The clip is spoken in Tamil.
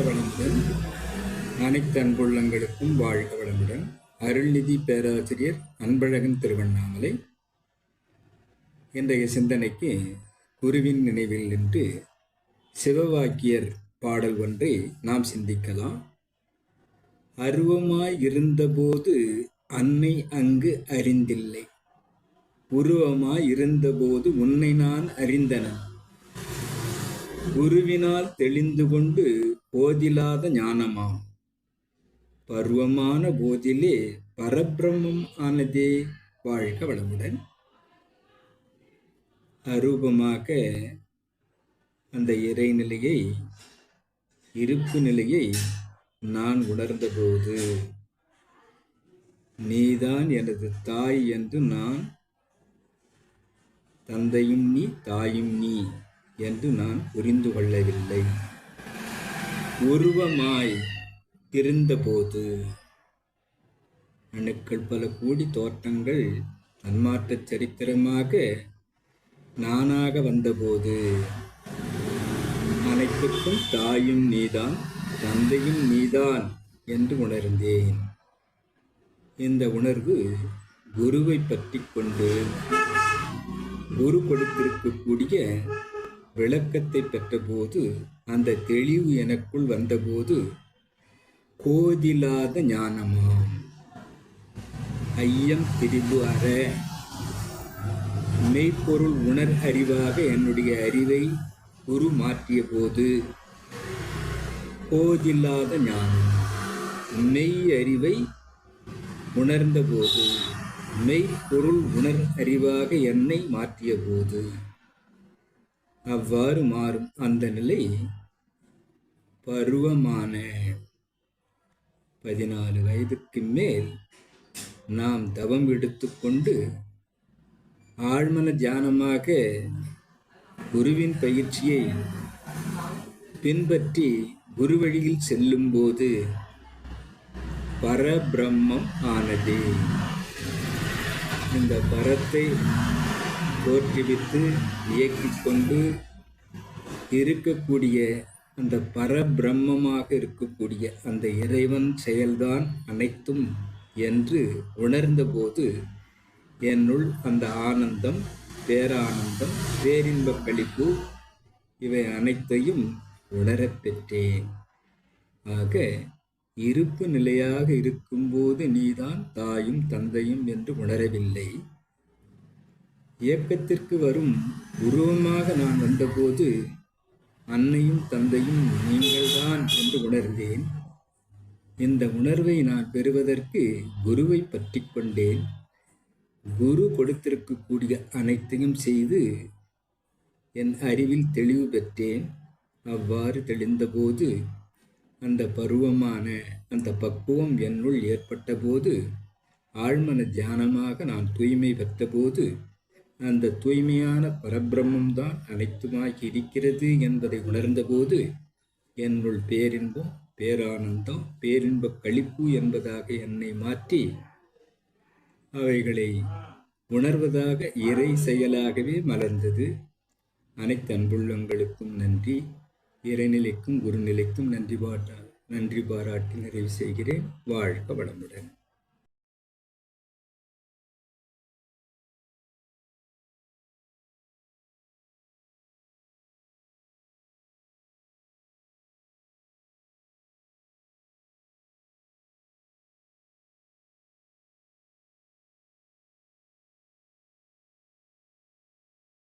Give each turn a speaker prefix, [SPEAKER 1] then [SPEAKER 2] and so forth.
[SPEAKER 1] வளமுடன். அனைத்து அன்புள்ளங்களுக்கும் வாழ்க வளமுடன். அருள்நிதி பேராசிரியர் அன்பழகன் திருவண்ணாமலை. இன்றைய சிந்தனைக்கு குருவின் நினைவில் நின்று சிவவாக்கியர் பாடல் ஒன்றை நாம் சிந்திக்கலாம். அருவமாய் இருந்தபோது அன்னை அங்கு அறிந்தில்லை. உருவமாய் இருந்தபோது உன்னை நான் அறிந்தனன். குருவினால் தெளிந்து கொண்டு போதிலாத ஞானமாம். பருவமான போதிலே பரபிரம்மம் ஆனதே வாழ்க வளமுடன். அரூபமாக அந்த இறைநிலையை இருப்பு நிலையை நான் உணர்ந்தபோது நீதான் எனது தாய் என்று நான் தந்தையும் நீ தாயும் நீ என்று நான் புரிந்து கொள்ளவில்லை. உருவமாய் இருந்தபோது அணுக்கள் பல கூடி தோற்றங்கள் தன்மாற்றச் சரித்திரமாக நானாக வந்தபோது அனைத்துக்கும் தாயும் நீதான் தந்தையும் நீதான் என்று உணர்ந்தேன். இந்த உணர்வு குருவை பற்றி கொண்டு குரு கொடுத்திருக்கக்கூடிய விளக்கத்தை பெற்றபோது அந்த தெளிவு எனக்குள் வந்தபோது கோதிலாத ஞானமாம். ஐயம் திரிபு அற. மெய்ப்பொருள் உணர் அறிவாக என்னுடைய அறிவை குரு மாற்றிய போது போதில்லாத ஞானம். மெய் அறிவை உணர்ந்த போது மெய்ப்பொருள் உணர் அறிவாக என்னை மாற்றிய போது அவ்வாறு மாறும். அந்த நிலை பருவமான. பதினாலு வயதுக்கு மேல் நாம் தவம் எடுத்துக்கொண்டு ஆழ்மன தியானமாக குருவின் பயிற்சியை பின்பற்றி குரு வழியில் செல்லும்போது பரபிரம்மம் ஆனது. இந்த பரத்தை தோற்றுவித்து இயக்கிக் கொண்டு இருக்கக்கூடிய அந்த பரபிரம்மமாக இருக்கக்கூடிய அந்த இறைவன் செயல்தான் அனைத்தும் என்று உணர்ந்தபோது என்னுள் அந்த ஆனந்தம் பேரானந்தம் பேரின்பக் கழிப்பு இவை அனைத்தையும் உணரப் பெற்றேன். ஆக இருப்பு நிலையாக இருக்கும்போது நீதான் தாயும் தந்தையும் என்று உணரவில்லை. இயக்கத்திற்கு வரும் உருவமாக நான் வந்தபோது அன்னையும் தந்தையும் நீங்கள்தான் என்று உணர்ந்தேன். இந்த உணர்வை நான் பெறுவதற்கு குருவை பற்றி கொண்டேன். குரு கொடுத்திருக்கக்கூடிய அனைத்தையும் செய்து என் அறிவில் தெளிவு பெற்றேன். அவ்வாறு தெளிந்தபோது அந்த பருவமான அந்த பக்குவம் என்னுள் ஏற்பட்டபோது ஆழ்மன தியானமாக நான் தூய்மை பெற்றபோது அந்த தூய்மையான பரபிரம்மம்தான் அனைத்துமாகி இருக்கிறது என்பதை உணர்ந்தபோது என்னுள் பேரின்பம் பேரானந்தம் பேரின்ப கழிப்பு என்பதாக என்னை மாற்றி அவைகளை உணர்வதாக இறை செயலாகவே மலர்ந்தது. அனைத்து அன்புள்ளங்களுக்கும் நன்றி. இறைநிலைக்கும் குருநிலைக்கும் நன்றி பாட்டா நன்றி பாராட்டி நிறைவு செய்கிறேன். வாழ்க வளமுடன்.